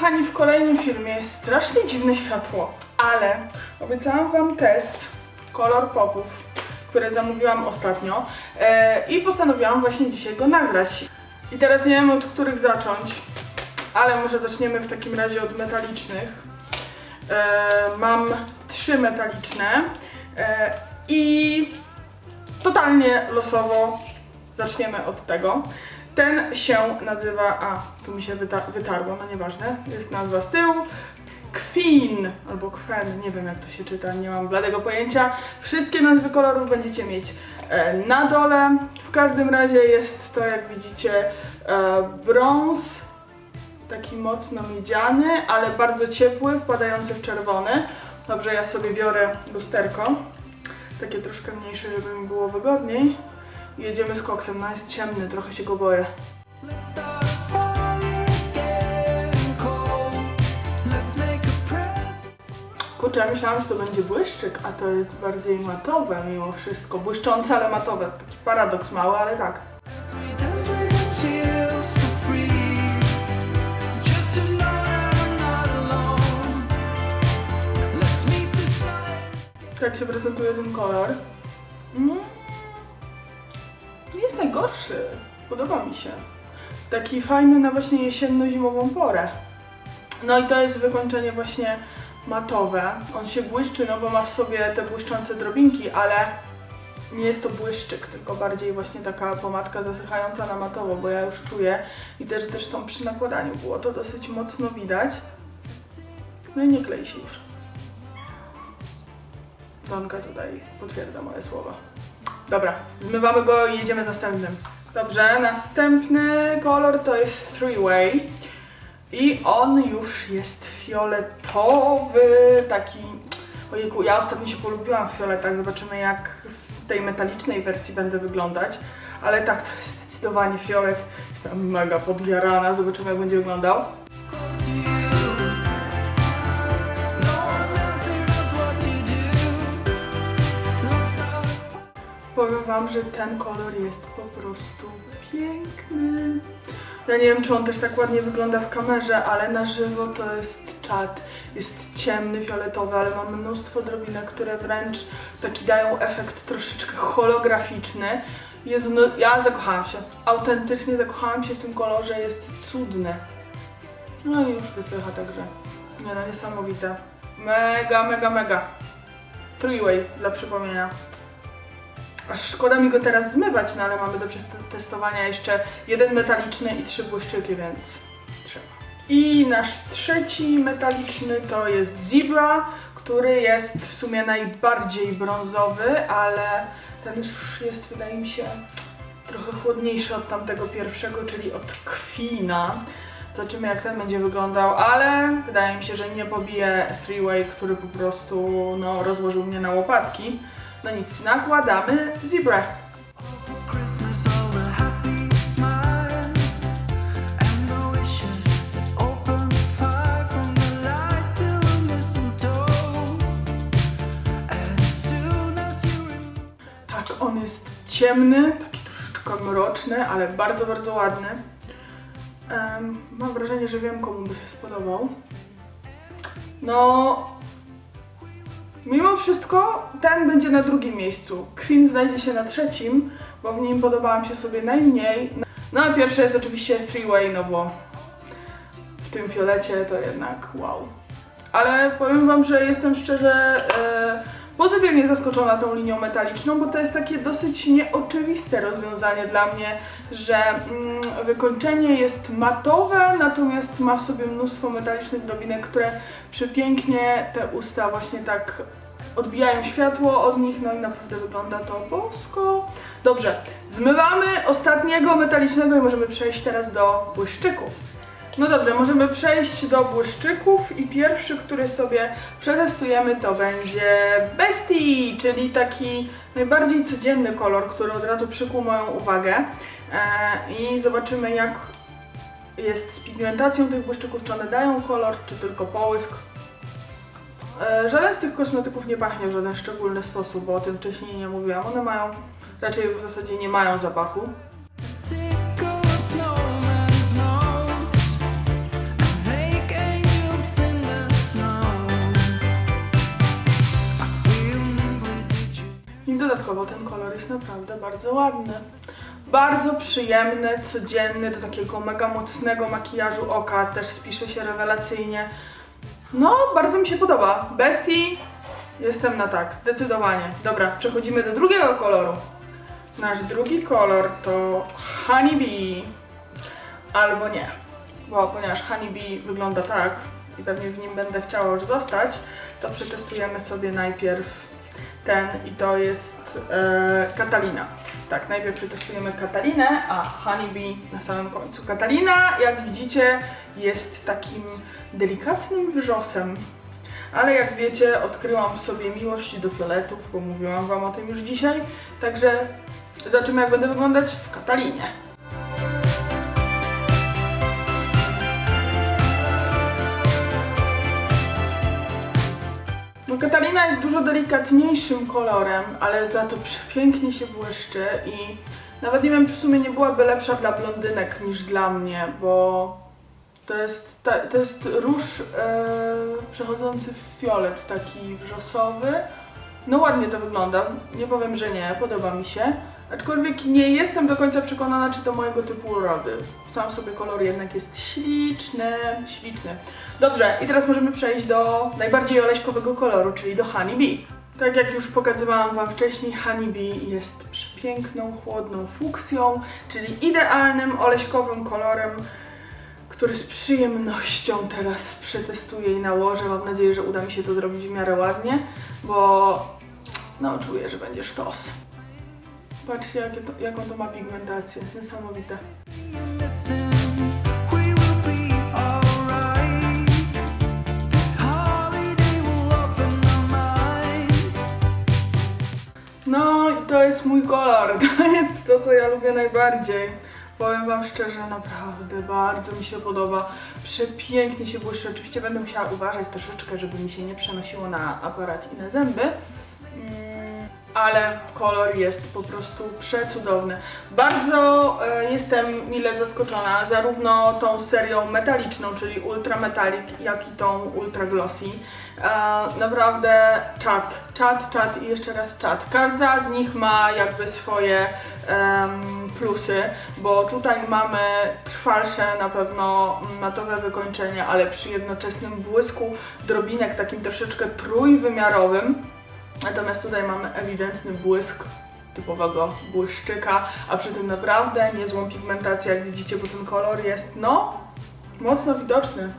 kochani, w kolejnym filmie jest strasznie dziwne światło, ale obiecałam Wam test kolor popów, które zamówiłam ostatnio e, i postanowiłam właśnie dzisiaj go nagrać. I teraz nie wiem od których zacząć, ale może zaczniemy w takim razie od metalicznych. E, mam trzy metaliczne e, i totalnie losowo zaczniemy od tego. Ten się nazywa, a tu mi się wyta- wytarło, no nieważne, jest nazwa z tyłu. Kwin albo Kwen, nie wiem jak to się czyta, nie mam bladego pojęcia. Wszystkie nazwy kolorów będziecie mieć e, na dole. W każdym razie jest to, jak widzicie, e, brąz, taki mocno miedziany, ale bardzo ciepły, wpadający w czerwony. Dobrze, ja sobie biorę lusterko, takie troszkę mniejsze, żeby mi było wygodniej. Jedziemy z koksem, no jest ciemny, trochę się go boję. Kurczę, ja myślałam, że to będzie błyszczyk, a to jest bardziej matowe mimo wszystko. Błyszczące, ale matowe. Taki paradoks mały, ale tak. Tak się prezentuje ten kolor. Mm. Nie jest najgorszy. Podoba mi się. Taki fajny na właśnie jesienno-zimową porę. No i to jest wykończenie właśnie matowe. On się błyszczy, no bo ma w sobie te błyszczące drobinki, ale nie jest to błyszczyk, tylko bardziej właśnie taka pomadka zasychająca na matowo, bo ja już czuję i też zresztą przy nakładaniu było to dosyć mocno widać. No i nie klei się już. Donka tutaj potwierdza moje słowa. Dobra, zmywamy go i jedziemy z następnym. Dobrze, następny kolor to jest Three Way. I on już jest fioletowy, taki... Ojejku, ja ostatnio się polubiłam w fioletach, zobaczymy jak w tej metalicznej wersji będę wyglądać. Ale tak, to jest zdecydowanie fiolet. Jestem mega podjarana, zobaczymy jak będzie wyglądał. Powiem Wam, że ten kolor jest po prostu piękny. Ja nie wiem, czy on też tak ładnie wygląda w kamerze, ale na żywo to jest czad. Jest ciemny, fioletowy, ale ma mnóstwo drobinek, które wręcz taki dają efekt troszeczkę holograficzny. Jezu, no ja zakochałam się. Autentycznie zakochałam się w tym kolorze, jest cudny. No i już wysycha także. Nie no, niesamowite. Mega, mega, mega. Freeway dla przypomnienia. Aż szkoda mi go teraz zmywać, no ale mamy do przetestowania jeszcze jeden metaliczny i trzy błyszczyki, więc trzeba. I nasz trzeci metaliczny to jest Zebra, który jest w sumie najbardziej brązowy, ale ten już jest, wydaje mi się, trochę chłodniejszy od tamtego pierwszego, czyli od Kwina. Zobaczymy jak ten będzie wyglądał, ale wydaje mi się, że nie pobije Freeway, który po prostu no, rozłożył mnie na łopatki. No nic, nakładamy Zebra. Tak, on jest ciemny, taki troszeczkę mroczny, ale bardzo, bardzo ładny. Em, mam wrażenie, że wiem komu by się spodobał. No, mimo wszystko ten będzie na drugim miejscu. Queen znajdzie się na trzecim, bo w nim podobałam się sobie najmniej. No a pierwsze jest oczywiście Freeway, no bo w tym fiolecie to jednak wow. Ale powiem wam, że jestem szczerze e, pozytywnie zaskoczona tą linią metaliczną, bo to jest takie dosyć nieoczywiste rozwiązanie dla mnie, że mm, wykończenie jest matowe, natomiast ma w sobie mnóstwo metalicznych drobinek, które przepięknie te usta właśnie tak odbijają światło od nich, no i naprawdę wygląda to bosko. Dobrze, zmywamy ostatniego metalicznego i możemy przejść teraz do błyszczyków. No dobrze, możemy przejść do błyszczyków i pierwszy, który sobie przetestujemy to będzie Bestie, czyli taki najbardziej codzienny kolor, który od razu przykuł moją uwagę e, i zobaczymy jak jest z pigmentacją tych błyszczyków, czy one dają kolor, czy tylko połysk. E, Żaden z tych kosmetyków nie pachnie w żaden szczególny sposób, bo o tym wcześniej nie mówiłam. One mają, raczej w zasadzie nie mają zapachu. Dodatkowo ten kolor jest naprawdę bardzo ładny. Bardzo przyjemny, codzienny, do takiego mega mocnego makijażu oka, też spisze się rewelacyjnie. No, bardzo mi się podoba. Bestii, jestem na tak, zdecydowanie. Dobra, przechodzimy do drugiego koloru. Nasz drugi kolor to Honeybee. Albo nie, bo ponieważ Honeybee wygląda tak i pewnie w nim będę chciała już zostać, to przetestujemy sobie najpierw ten i to jest e, Katalina. Tak, najpierw przetestujemy Katalinę, a Honeybee na samym końcu. Katalina, jak widzicie, jest takim delikatnym wrzosem. Ale jak wiecie, odkryłam w sobie miłość do fioletów, bo mówiłam Wam o tym już dzisiaj. Także zobaczymy, jak będę wyglądać w Katalinie. Katalina jest dużo delikatniejszym kolorem, ale za to przepięknie się błyszczy i nawet nie wiem, czy w sumie nie byłaby lepsza dla blondynek niż dla mnie, bo to jest, ta, to jest róż e, przechodzący w fiolet, taki wrzosowy. No ładnie to wygląda, nie powiem, że nie, podoba mi się. Aczkolwiek nie jestem do końca przekonana, czy to mojego typu urody. Sam sobie kolor jednak jest śliczny, śliczny. Dobrze, i teraz możemy przejść do najbardziej oleśkowego koloru, czyli do Honeybee. Tak jak już pokazywałam Wam wcześniej, Honeybee jest przepiękną, chłodną fuksją, czyli idealnym oleśkowym kolorem, który z przyjemnością teraz przetestuję i nałożę. Mam nadzieję, że uda mi się to zrobić w miarę ładnie, bo no czuję, że będzie sztos. Patrzcie, jakie to, jaką to ma pigmentację. Niesamowite. No i to jest mój kolor. To jest to, co ja lubię najbardziej. Powiem Wam szczerze, naprawdę bardzo mi się podoba. Przepięknie się błyszczy. Oczywiście będę musiała uważać troszeczkę, żeby mi się nie przenosiło na aparat i na zęby. Ale kolor jest po prostu przecudowny. Bardzo e, jestem mile zaskoczona zarówno tą serią metaliczną, czyli Ultra Metallic, jak i tą Ultra Glossy. E, naprawdę czat, czat, czat i jeszcze raz czat. Każda z nich ma jakby swoje em, plusy, bo tutaj mamy trwalsze na pewno matowe wykończenie, ale przy jednoczesnym błysku drobinek takim troszeczkę trójwymiarowym. Natomiast tutaj mamy ewidentny błysk typowego błyszczyka, a przy tym naprawdę niezłą pigmentację, jak widzicie, bo ten kolor jest, no, mocno widoczny.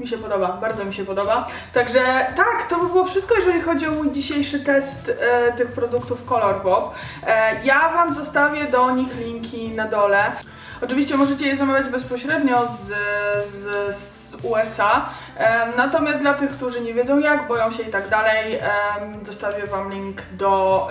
Mi się podoba, bardzo mi się podoba. Także tak, to by było wszystko, jeżeli chodzi o mój dzisiejszy test e, tych produktów Colourpop. E, ja Wam zostawię do nich linki na dole. Oczywiście możecie je zamawiać bezpośrednio z, z, z USA, natomiast dla tych, którzy nie wiedzą jak, boją się i tak dalej, zostawię Wam link do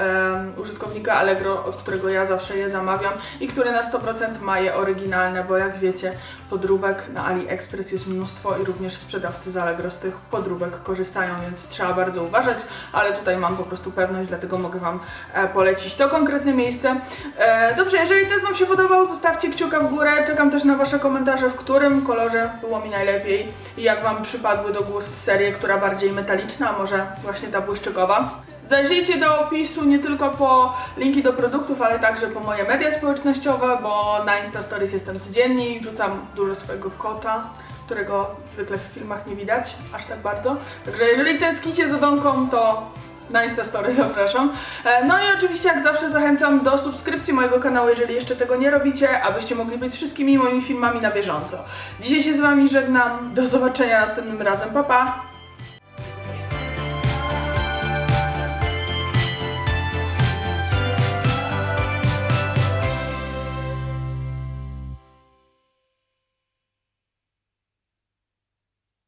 użytkownika Allegro, od którego ja zawsze je zamawiam i który na 100% ma je oryginalne, bo jak wiecie, podróbek na AliExpress jest mnóstwo i również sprzedawcy z Allegro z tych podróbek korzystają, więc trzeba bardzo uważać, ale tutaj mam po prostu pewność, dlatego mogę Wam e, polecić to konkretne miejsce. E, dobrze, jeżeli test Wam się podobał, zostawcie kciuka w górę, czekam też na Wasze komentarze, w którym kolorze było mi najlepiej i jak Wam przypadły do gust serie, która bardziej metaliczna, może właśnie ta błyszczykowa. Zajrzyjcie do opisu nie tylko po linki do produktów, ale także po moje media społecznościowe, bo na Insta Stories jestem codziennie i wrzucam dużo swojego kota, którego zwykle w filmach nie widać aż tak bardzo. Także jeżeli tęsknicie za Donką, to na Instastory zapraszam. E, No i oczywiście jak zawsze zachęcam do subskrypcji mojego kanału, jeżeli jeszcze tego nie robicie, abyście mogli być wszystkimi moimi filmami na bieżąco. Dzisiaj się z Wami żegnam, do zobaczenia następnym razem, pa pa!